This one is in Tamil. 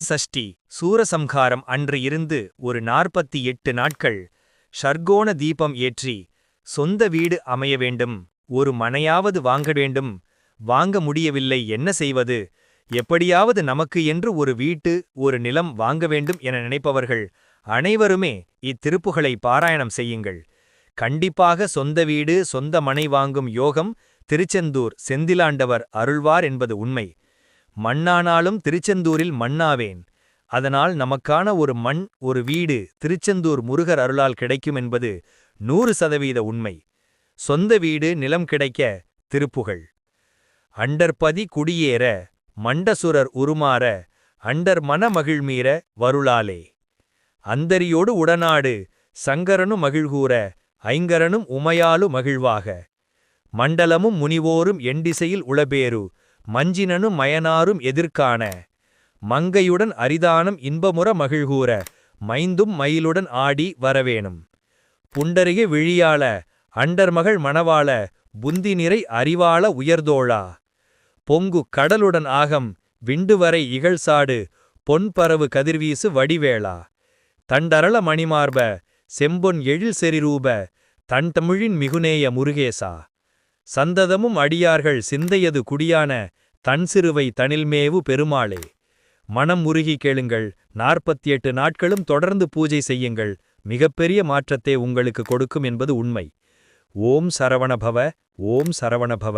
சஷ்டி சூரசம்ஹாரம் அன்று இருந்து ஒரு நாற்பத்தி எட்டு நாட்கள் ஷர்கோண தீபம் ஏற்றி சொந்த வீடு அமைய வேண்டும் ஒரு மனையாவது வாங்க வேண்டும் வாங்க முடியவில்லை என்ன செய்வது எப்படியாவது நமக்கு என்று ஒரு வீட்டு ஒரு நிலம் வாங்க வேண்டும் என நினைப்பவர்கள் அனைவருமே இத்திருப்புகளை பாராயணம் செய்யுங்கள். கண்டிப்பாக சொந்த வீடு சொந்த மனை வாங்கும் யோகம் திருச்செந்தூர் செந்திலாண்டவர் அருள்வார் என்பது உண்மை. மண்ணானாலும் திருச்செந்தூரில் மண்ணாவேன். அதனால் நமக்கான ஒரு மண் ஒரு வீடு திருச்செந்தூர் முருகர் அருளால் கிடைக்கும் என்பது நூறு சதவீத உண்மை. சொந்த வீடு நிலம் கிடைக்க திருப்புகழ். அண்டர்பதி குடியேற மண்டசுரர் உருமாற அண்டர் மனமகிழ்மீற வருளாலே. அந்தரியோடு உடனாடு சங்கரனு மகிழ்கூற ஐங்கரனும் உமையாலு மகிழ்வாக. மண்டலமும் முனிவோரும் எண்டிசையில் உளபேரு மஞ்சினனும் மயனாரும் எதிர்காண மங்கையுடன் அரிதானம் இன்பமுற மகிழ்கூற மைந்தும் மயிலுடன் ஆடி வரவேணும். புண்டரிக விழியாள அண்டர்மகள் மணவாள புந்தி நிறை அறிவாள உயர்தோழா பொங்கு கடலுடன் ஆகம் விண்டுவரை இகழ்சாடு பொன்பரவு கதிர்வீசு வடிவேளா. தண்டரள மணிமார்ப செம்பொன் எழில் செறிரூப தன் தமிழின் மிகுநேய முருகேசா. சந்ததமும் அடியார்கள் சிந்தையது குடியான தன் சிறுவை தனில்மேவு பெருமாளே. மனம் உருகி கேளுங்கள் நாற்பத்தி எட்டு நாட்களும் தொடர்ந்து பூஜை செய்யுங்கள் மிகப்பெரிய மாற்றத்தை உங்களுக்கு கொடுக்கும் என்பது உண்மை. ஓம் சரவணபவ ஓம் சரவணபவ.